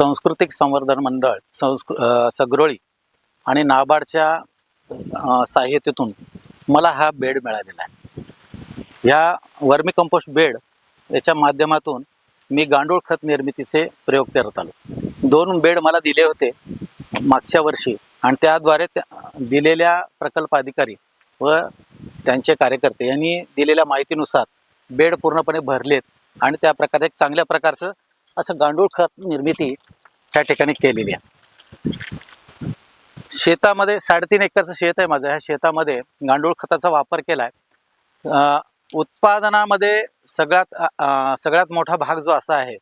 सांस्कृतिक संवर्धन मंडळ संस्कृ सगरोळी आणि नाबार्डच्या साहित्यातून मला हा बेड मिळालेला आहे. ह्या वर्मी कंपोस्ट बेड याच्या माध्यमातून मी गांडूळ खत निर्मितीचे प्रयोग करत आलो. दोन बेड मला दिले होते मागच्या वर्षी आणि त्याद्वारे त्या दिलेल्या प्रकल्प अधिकारी व त्यांचे कार्यकर्ते यांनी दिलेल्या माहितीनुसार बेड पूर्णपणे भरलेत आणि त्या प्रकारे एक चांगल्या प्रकारचं असं गांडूळ खत निर्मिती त्या ठिकाणी केलेली आहे. शेतामध्ये साडेतीन एकरचं शेत आहे माझं. ह्या शेतामध्ये गांडूळ खताचा वापर केला आहे उत्पादनामध्ये सगळ्यात सगळ्यात मोठा भाग जो असा आहे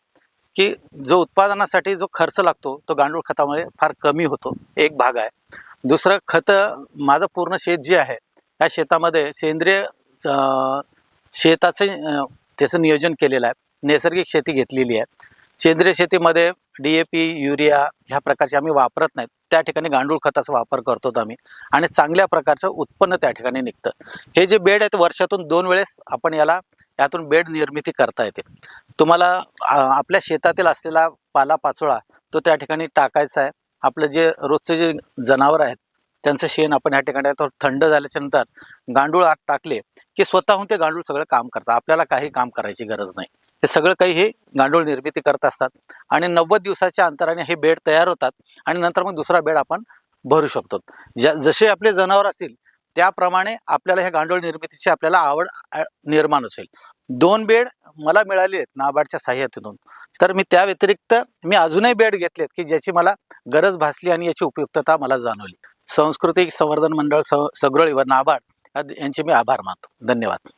की जो उत्पादनासाठी जो खर्च लागतो तो गांडूळ खतामध्ये फार कमी होतो. एक भाग आहे. दुसरं खतं माझं पूर्ण शेत जे आहे या शेतामध्ये सेंद्रिय शेताचे शेताचं त्याचं नियोजन केलेलं आहे. नैसर्गिक शेती घेतलेली आहे. सेंद्रिय शेतीमध्ये डी ए पी युरिया ह्या प्रकारचे आम्ही वापरत नाहीत. त्या ठिकाणी गांडूळ खताचा वापर करतो आम्ही. आणि चांगल्या प्रकारचं उत्पन्न त्या ठिकाणी निघतं. हे जे बेड आहेत वर्षातून दोन वेळेस आपण याला यातून बेड निर्मिती करता येते. तुम्हाला आपल्या शेतातील असलेला पालापाचोळा तो त्या ठिकाणी टाकायचा आहे. आपलं जे रोजचे जे जनावर आहेत त्यांचं शेण आपण ह्या ठिकाणी थोडं थंड झाल्याच्यानंतर गांडूळ आत टाकले की स्वतःहून ते गांडूळ सगळं काम करतात. आपल्याला काही काम करायची गरज नाही. हे सगळं काही हे गांडूळ निर्मिती करत असतात. आणि नव्वद दिवसाच्या अंतराने हे बेड तयार होतात आणि नंतर मग दुसरा बेड आपण भरू शकतो. ज्या जसे आपले जनावर असतील त्याप्रमाणे आपल्याला ह्या गांडूळ निर्मितीची आपल्याला आवड निर्माण असेल दोन बेड मला मिळाले आहेत नाबार्डच्या साह्यातून. तर मी त्या व्यतिरिक्त मी अजूनही बेड घेतलेत की ज्याची मला गरज भासली आणि याची उपयुक्तता मला जाणवली. सांस्कृतिक संवर्धन मंडळ स सगळळी व नाबार्ड यांचे मी आभार मानतो. धन्यवाद.